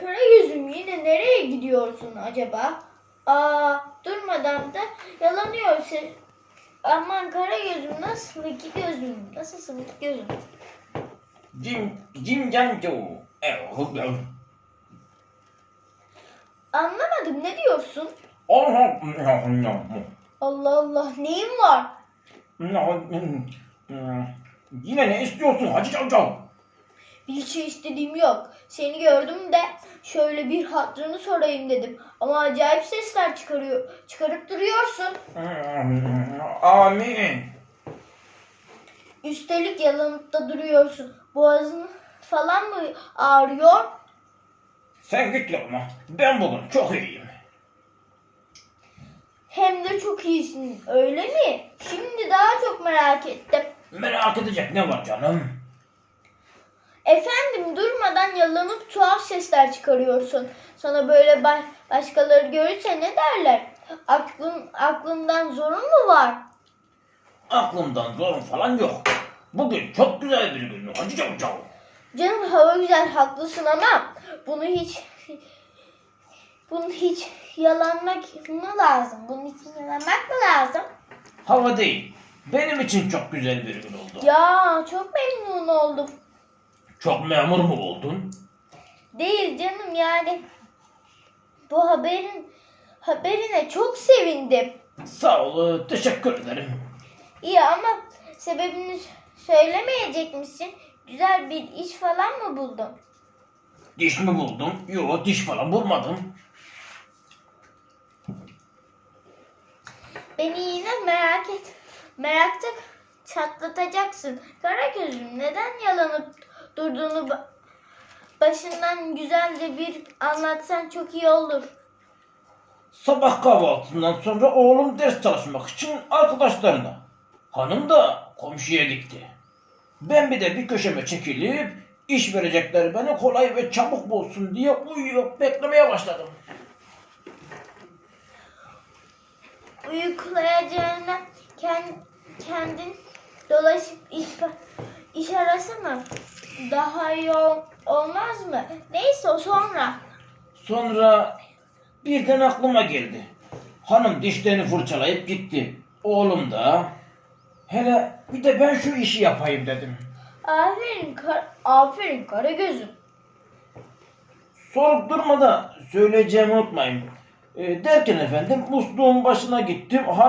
Karagöz'üm yine nereye gidiyorsun acaba? Aa durmadan da yalanıyorsun. Aman Karagöz'üm nasıl iki gözüm? Nasılsın iki gözüm? Jim, Jim Janjo. Anlamadım ne diyorsun? Allah Allah Allah neyin var? Yine ne istiyorsun Hacı Cavcav? Bir şey istediğim yok. Seni gördüm de şöyle bir hatırını sorayım dedim. Ama acayip sesler çıkarıyor, çıkarıp duruyorsun. Amin. Üstelik yalanıp da duruyorsun. Boğazın falan mı ağrıyor? Sen git yapma. Ben bugün çok iyiyim. Hem de çok iyisin öyle mi? Şimdi daha çok merak ettim. Merak edecek ne var canım? Efendim durmadan yalanıp tuhaf sesler çıkarıyorsun. Sana böyle ba- başkaları görürse ne derler? Aklın aklından zorun mu var? Aklımdan zorun falan yok. Bugün çok güzel bir gün Hacı Cavcav. Canım hava güzel haklısın ama bunu hiç bunu hiç yalanmak mı lazım? Bunun için yalanmak mı lazım? Hava değil. Benim için çok güzel bir gün oldu. Ya çok memnun oldum. Çok memur mu oldun? Değil canım yani bu haberin haberine çok sevindim. Sağ ol, teşekkür ederim. İyi ama sebebini söylemeyecek misin? Güzel bir iş falan mı buldun? Diş mi buldum? Yok diş falan bulmadım. Beni yine merak et. Merakta çatlatacaksın. Karagöz'üm neden yalanıp durduğunu ba- başından güzelce bir anlatsan çok iyi olur. Sabah kahvaltısından sonra oğlum ders çalışmak için arkadaşlarına. Hanım da komşuya gitti. Ben bir de bir köşeme çekilip iş verecekler beni kolay ve çabuk bulsun diye uyuyup beklemeye başladım. Uyuklayacağına kend, kendin dolaşıp iş, iş arasana. Daha iyi ol- olmaz mı? Neyse o sonra. Sonra birden aklıma geldi. Hanım dişlerini fırçalayıp gitti. Oğlum da hele bir de ben şu işi yapayım dedim. Aferin, kar, aferin Karagöz'üm. Sorup durmadan söyleyeceğimi unutmayın. E, derken efendim musluğun başına gittim.